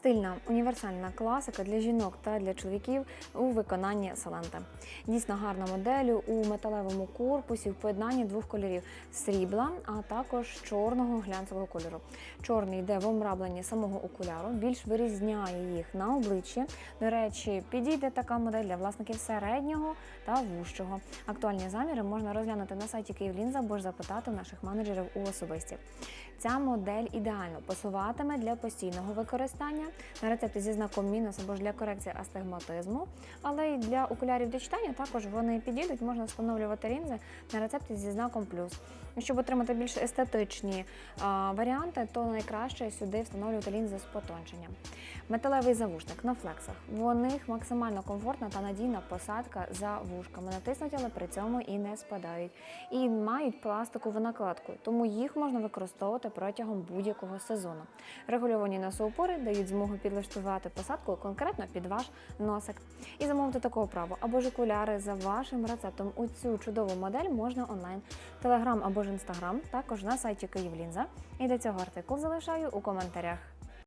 Стильна універсальна класика для жінок та для чоловіків у виконанні Салента. Дійсно гарна модель у металевому корпусі в поєднанні двох кольорів срібла, а також чорного глянцевого кольору. Чорний йде в омрабленні самого окуляру, більш вирізняє їх на обличчі. До речі, підійде така модель для власників середнього та вужчого. Актуальні заміри можна розглянути на сайті Київлінза або ж запитати наших менеджерів у особисті. Ця модель ідеально пасуватиме для постійного використання на рецепті зі знаком мінус або ж для корекції астигматизму, але й для окулярів для читання також вони підійдуть, можна встановлювати лінзи на рецепті зі знаком плюс. Щоб отримати більш естетичні а, варіанти, то найкраще сюди встановлювати лінзи з потонченням. Металевий завушник на флексах. В них максимально комфортна та надійна посадка за вушками. Натиснуть, але при цьому і не спадають. І мають пластикову накладку, тому їх можна використовувати протягом будь-якого сезону. Регульовані носоупори дають змогу підлаштувати посадку конкретно під ваш носик. І замовити такого право або ж окуляри за вашим рецептом. У цю чудову модель можна онлайн, телеграм або ж інстаграм, також на сайті Київлінза. І до цього артикул залишаю у коментарях.